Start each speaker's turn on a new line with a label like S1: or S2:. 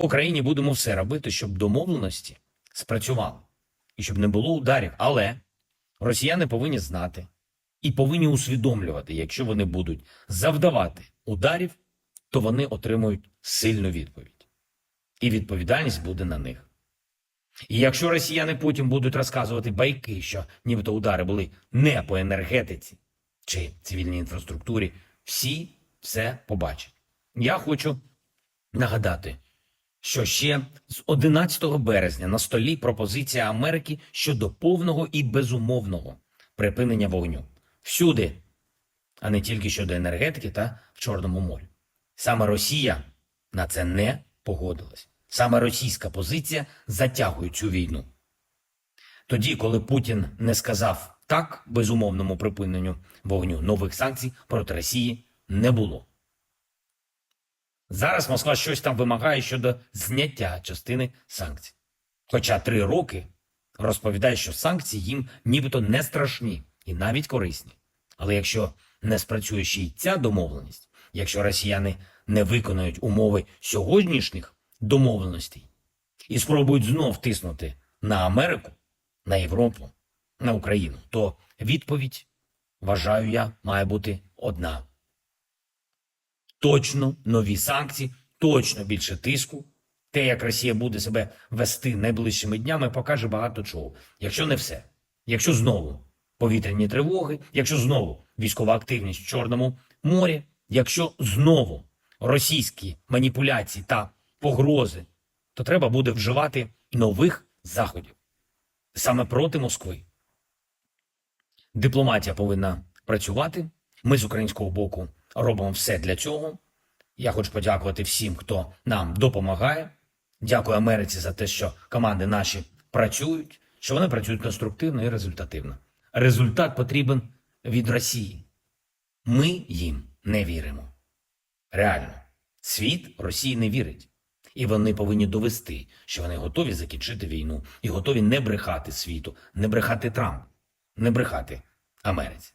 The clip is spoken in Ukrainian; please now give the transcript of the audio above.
S1: Україні будемо все робити, щоб домовленості спрацювали і щоб не було ударів. Але росіяни повинні знати і повинні усвідомлювати, якщо вони будуть завдавати ударів, то вони отримують сильну відповідь. І відповідальність буде на них. І якщо росіяни потім будуть розказувати байки, що нібито удари були не по енергетиці чи цивільній інфраструктурі, всі все побачать. Я хочу нагадати, що ще з 11 березня на столі пропозиція Америки щодо повного і безумовного припинення вогню всюди, а не тільки щодо енергетики та в Чорному морі. Саме Росія на це не погодилась. Саме російська позиція затягує цю війну. Тоді, коли Путін не сказав так безумовному припиненню вогню, нових санкцій проти Росії не було. Зараз Москва щось там вимагає щодо зняття частини санкцій. Хоча три роки розповідає, що санкції їм нібито не страшні і навіть корисні. Але якщо не спрацює ще й ця домовленість, якщо росіяни не виконають умови сьогоднішніх домовленостей і спробують знов тиснути на Америку, на Європу, на Україну, то відповідь, вважаю я, має бути одна точно нові санкції, точно більше тиску. Те, як Росія буде себе вести найближчими днями, покаже багато чого. Якщо не все, якщо знову повітряні тривоги, якщо знову військова активність в Чорному морі, якщо знову російські маніпуляції та погрози, то треба буде вживати нових заходів саме проти Москви. Дипломатія повинна працювати. Ми з українського боку робимо все для цього. Я хочу подякувати всім, хто нам допомагає. Дякую Америці за те, що команди наші працюють, що вони працюють конструктивно і результативно. Результат потрібен від Росії. Ми їм не віримо. Реально, світ Росії не вірить. І вони повинні довести, що вони готові закінчити війну і готові не брехати світу, не брехати Трампу, не брехати Америці.